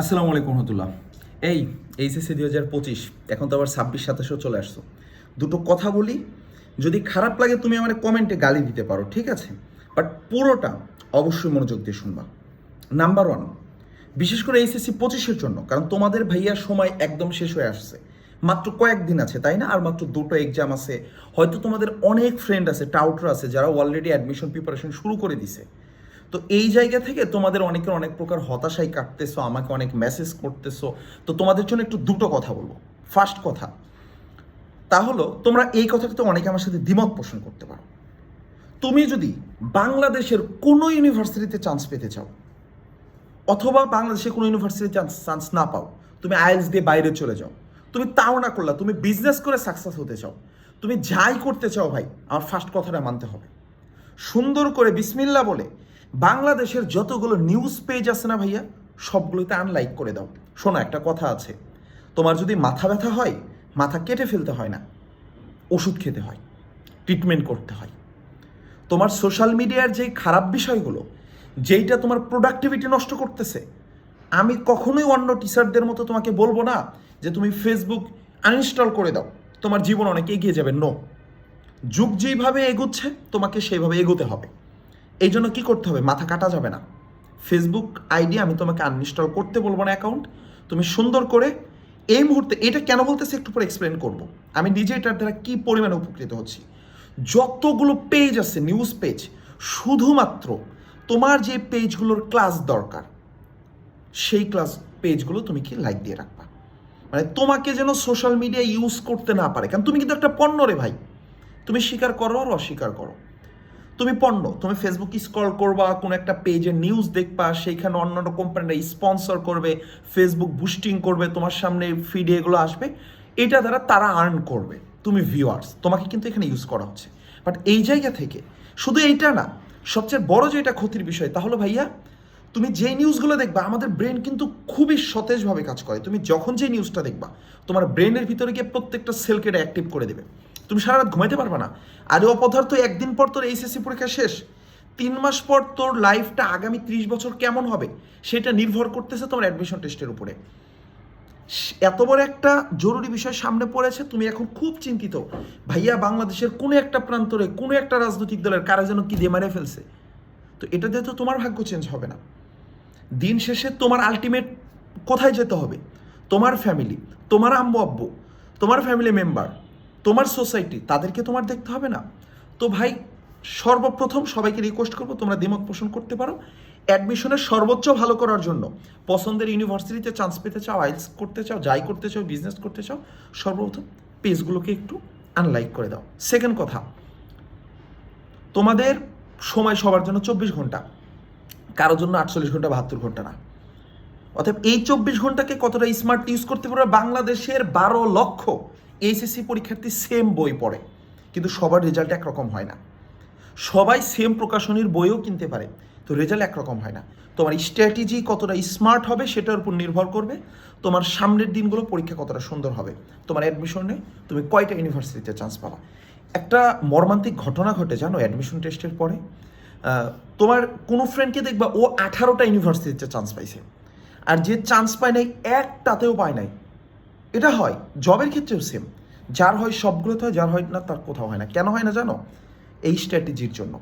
আসসালামু আলাইকুম রহমতুল্লাহ। এই এইচএসসি দুই হাজার পঁচিশ, এখন তো আবার ছাব্বিশ, সাতাশেও চলে আসছো। দুটো কথা বলি, যদি খারাপ লাগে তুমি আমার কমেন্টে গালি দিতে পারো, ঠিক আছে? বাট পুরোটা অবশ্যই মনোযোগ দিয়ে শুনবা। নাম্বার ওয়ান বিশেষ করে এইচএসসি পঁচিশের জন্য, কারণ তোমাদের ভাইয়া সময় একদম শেষ হয়ে আসছে। মাত্র কয়েকদিন আছে, তাই না? আর মাত্র দুটো এক্সাম আছে। হয়তো তোমাদের অনেক ফ্রেন্ড আছে টাউটার আছে, যারা অলরেডি অ্যাডমিশন প্রিপারেশন শুরু করে দিছে। তো এই জায়গা থেকে তোমাদের অনেকের অনেক প্রকার হতাশাই কাটতেছো, আমাকে অনেক মেসেজ করতেছো। তো তোমাদের জন্য একটু দুটো কথা বলব। ফার্স্ট কথা, তা হলো তোমরা এই কথাটাতে অনেকে আমার সাথে দ্বিমত পোষণ করতে পারো। তুমি যদি বাংলাদেশের কোনো ইউনিভার্সিটিতে চান্স পেতে চাও, অথবা বাংলাদেশে কোনো ইউনিভার্সিটি চান্স চান্স না পাও, তুমি আইএলস দিয়ে বাইরে চলে যাও, তুমি তাও না করলা, তুমি বিজনেস করে সাকসেস হতে চাও, তুমি যাই করতে চাও ভাই, আমার ফার্স্ট কথাটা মানতে হবে। সুন্দর করে বিসমিল্লা বলে বাংলাদেশের যতগুলো নিউজ পেজ আছে না ভাইয়া, সবগুলোতে আনলাইক করে দাও। শোনো, একটা কথা আছে। তোমার যদি মাথা ব্যথা হয়, মাথা কেটে ফেলতে হয় না। ওষুধ খেতে হয় ট্রিটমেন্ট করতে হয়। তোমার সোশ্যাল মিডিয়ার যে খারাপ বিষয়গুলো, যেইটা তোমার প্রোডাক্টিভিটি নষ্ট করতেছে, আমি কখনোই অন্য টিচারদের মতো তোমাকে বলব না যে তুমি ফেসবুক আনইনস্টল করে দাও। তোমার জীবন অনেক এগিয়ে যাবে। নো যুগ যেইভাবে এগোচ্ছে, তোমাকে সেইভাবে এগোতে হবে। এই জন্য কী করতে হবে? মাথা কাটা যাবে না। ফেসবুক আইডি আমি তোমাকে আনইনস্টল করতে বলব না অ্যাকাউন্ট তুমি সুন্দর করে এই মুহূর্তে এটা কেন বলতেছি একটু পরে এক্সপ্লেন করব। আমি নিজে এটার দ্বারা কী পরিমাণে উপকৃত হচ্ছি? যতগুলো পেজ আছে নিউজ পেজ শুধুমাত্র তোমার যে পেজগুলোর ক্লাস দরকার, সেই ক্লাস পেজগুলো তুমি কি লাইক দিয়ে রাখবা। মানে তোমাকে যেন সোশ্যাল মিডিয়া ইউজ করতে না পারে। কারণ তুমি কিন্তু একটা পণ্য রে ভাই। তুমি স্বীকার করো আর অস্বীকার করো। তুমি পণ্য, তুমি ফেসবুক স্ক্রল করবা, কোনো একটা পেজে নিউজ দেখবা, সেইখানে অন্যান্য কোম্পানিরা স্পন্সর করবে ফেসবুক বুস্টিং করবে, তোমার সামনে ফিডে এগুলো আসবে, এটা দ্বারা তারা আর্ন করবে, তুমি ভিউয়ার্স তোমাকে কিন্তু এখানে ইউজ করা হচ্ছে। বাট এই জায়গা থেকে, শুধু এইটা না, সবচেয়ে বড় যে এটা ক্ষতির বিষয় তাহলে ভাইয়া, তুমি যে নিউজগুলো দেখবা, আমাদের ব্রেন কিন্তু খুবই সতেজভাবে কাজ করে। তুমি যখন যে নিউজটা দেখবা, তোমার ব্রেনের ভিতরে গিয়ে প্রত্যেকটা সেলকে এটা অ্যাক্টিভ করে দেবে। তুমি সারা রাত ঘুমাইতে পারবে না। আর অপদার্থ একদিন পর তোর এইচএসসি পরীক্ষা শেষ। তিন মাস পর তোর লাইফটা আগামী ত্রিশ বছর কেমন হবে, সেটা নির্ভর করতেছে তোমার অ্যাডমিশন টেস্টের উপরে। এত বড় একটা জরুরি বিষয় সামনে পড়েছে, তুমি এখন খুব চিন্তিত। ভাইয়া, বাংলাদেশের কোনো একটা প্রান্তরে, কোনো একটা রাজনৈতিক দলের কারা যেন কি দিয়ে মারে ফেলছে? তো এটা দিয়ে তো তোমার ভাগ্য চেঞ্জ হবে না। দিন শেষে তোমার আলটিমেট কোথায় যেতে হবে? তোমার ফ্যামিলি তোমার আম্মু আব্বু তোমার ফ্যামিলি মেম্বার তোমার সোসাইটি, তাদেরকে তোমার দেখতে হবে না। তো ভাই, সর্বপ্রথম সবাইকে রিকোয়েস্ট করব তোমরা দ্বিমত পোষণ করতে পারো। অ্যাডমিশনের সর্বোচ্চ ভালো করার জন্য পছন্দের ইউনিভার্সিটিতে চান্স পেতে চাও আইলস করতে চাও, যাই করতে চাও বিজনেস করতে চাও, সর্বপ্রথম পেজগুলোকে একটু আনলাইক করে দাও। সেকেন্ড কথা, তোমাদের সময় সবার জন্য চব্বিশ ঘণ্টা। কারোর জন্য আটচল্লিশ ঘণ্টা, বাহাত্তর ঘণ্টা না। অতএব এই চব্বিশ ঘন্টাকে কতটা স্মার্ট ইউজ করতে পারবে? বাংলাদেশের বারো লক্ষ এইচএসসি পরীক্ষার্থী সেম বই পড়ে, কিন্তু সবার রেজাল্ট একরকম হয় না। সবাই সেম প্রকাশনীর বইও কিনতে পারে, তো রেজাল্ট একরকম হয় না। তোমার স্ট্র্যাটেজি কতটা স্মার্ট হবে সেটার উপর নির্ভর করবে, তোমার সামনের দিনগুলো পরীক্ষা কতটা সুন্দর হবে। তোমার অ্যাডমিশনে তুমি কয়টা ইউনিভার্সিটিতে চান্স পাবা। একটা মর্মান্তিক ঘটনা ঘটে, জানো অ্যাডমিশন টেস্টের পরে? তোমার কোনো ফ্রেন্ডকে দেখবা ও আঠারোটা ইউনিভার্সিটিতে চান্স পাইছে। আর যে চান্স পায় নাই, একটাতেও পায় নাই। এটা হয়, জবের ক্ষেত্রেও সেম যার হয় সবগুলোতে হয়, যার হয় না, তার কোথাও হয় না। কেন হয় না জানো? এই স্ট্র্যাটেজির জন্য।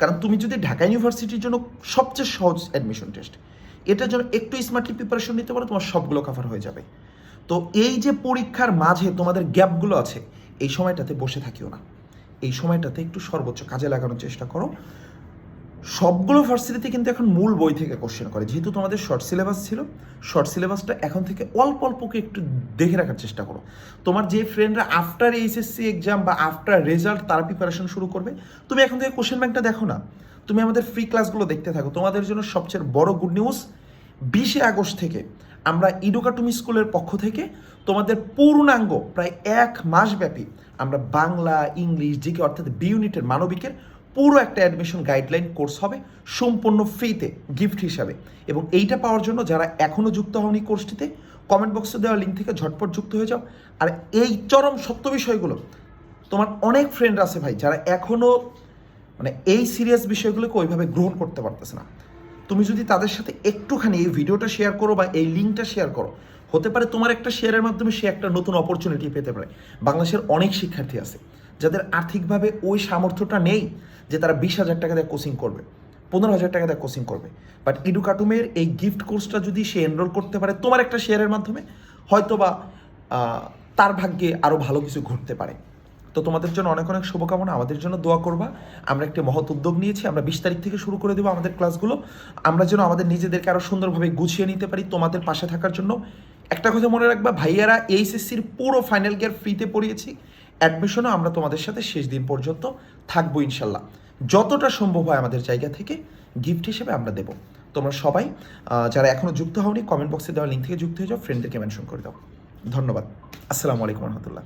কারণ তুমি যদি ঢাকা ইউনিভার্সিটির জন্য সবচেয়ে সহজ অ্যাডমিশন টেস্ট এটার জন্য একটু স্মার্টলি প্রিপারেশন নিতে পারো, তোমার সবগুলো কাভার হয়ে যাবে। তো এই যে পরীক্ষার মাঝে তোমাদের গ্যাপগুলো আছে, এই সময়টাতে বসে থাকিও না। এই সময়টাতে একটু সর্বোচ্চ কাজে লাগানোর চেষ্টা করো। সবগুলো ভার্সিটিতে কিন্তু এখন মূল বই থেকে কোশ্চেন করে। যেহেতু তোমাদের শর্ট সিলেবাস ছিল শর্ট সিলেবাসটা এখন থেকে অল্প অল্পকে একটু দেখে রাখার চেষ্টা করো। তোমার যে ফ্রেন্ডরা আফটার এইচএসসি এক্সাম বা আফটার রেজাল্ট তারা প্রিপারেশন শুরু করবে, তুমি এখন থেকে কোশ্চেন ব্যাংকটা দেখো না। তুমি আমাদের ফ্রি ক্লাসগুলো দেখতে থাকো। তোমাদের জন্য সবচেয়ে বড় গুড নিউজ বিশে আগস্ট থেকে আমরা ইডোকাটুমি স্কুলের পক্ষ থেকে তোমাদের পূর্ণাঙ্গ প্রায় এক মাস ব্যাপী আমরা বাংলা, ইংলিশ জিকে অর্থাৎ বি ইউনিটের মানবিকের পুরো একটা অ্যাডমিশন গাইডলাইন কোর্স হবে, সম্পূর্ণ ফ্রিতে গিফট হিসাবে। এবং এইটা পাওয়ার জন্য যারা এখনও যুক্ত হওনি কোর্সটিতে কমেন্ট বক্সে দেওয়া লিঙ্ক থেকে ঝটপট যুক্ত হয়ে যাও। আর এই চরম সত্য বিষয়গুলো, তোমার অনেক ফ্রেন্ড আছে ভাই, যারা এখনও মানে এই সিরিয়াস বিষয়গুলোকে ওইভাবে গ্রহণ করতে পারতেছে না। তুমি যদি তাদের সাথে একটুখানি এই ভিডিওটা শেয়ার করো বা এই লিঙ্কটা শেয়ার করো, হতে পারে তোমার একটা শেয়ারের মাধ্যমে সে একটা নতুন অপরচুনিটি পেতে পারে। বাংলাদেশের অনেক শিক্ষার্থী আছে। যাদের আর্থিকভাবে ওই সামর্থ্যটা নেই যে তারা বিশ হাজার টাকা দিয়ে কোচিং করবে পনেরো হাজার টাকা দিয়ে কোচিং করবে। বাট ইডুকাটুমের এই গিফট কোর্সটা যদি সে এনরোল করতে পারে তোমার একটা শেয়ারের মাধ্যমে হয়তোবা আহ, তার ভাগ্যে আরও ভালো কিছু ঘটতে পারে। তো তোমাদের জন্য অনেক অনেক শুভকামনা আমাদের জন্য দোয়া করবা। আমরা একটি মহৎ উদ্যোগ নিয়েছি আমরা বিশ তারিখ থেকে শুরু করে দেবো আমাদের ক্লাসগুলো আমরা যেন আমাদের নিজেদেরকে আরও সুন্দরভাবে গুছিয়ে নিতে পারি তোমাদের পাশে থাকার জন্য। একটা কথা মনে রাখবা ভাইয়ারা এইচএসসির পুরো ফাইনাল গিয়ার ফ্রিতে পড়িয়েছি। অ্যাডমিশনও আমরা তোমাদের সাথে শেষ দিন পর্যন্ত থাকব ইনশাল্লাহ। যতটা সম্ভব হয় আমাদের জায়গা থেকে গিফট হিসেবে আমরা দেবো। তোমরা সবাই যারা এখনও যুক্ত হওনি কমেন্ট বক্সে দেওয়া লিঙ্ক থেকে যুক্ত হয়ে যাও ফ্রেন্ডদেরকে মেনশন করে দাও। ধন্যবাদ। আসসালামু আলাইকুম রহমতুল্লাহ।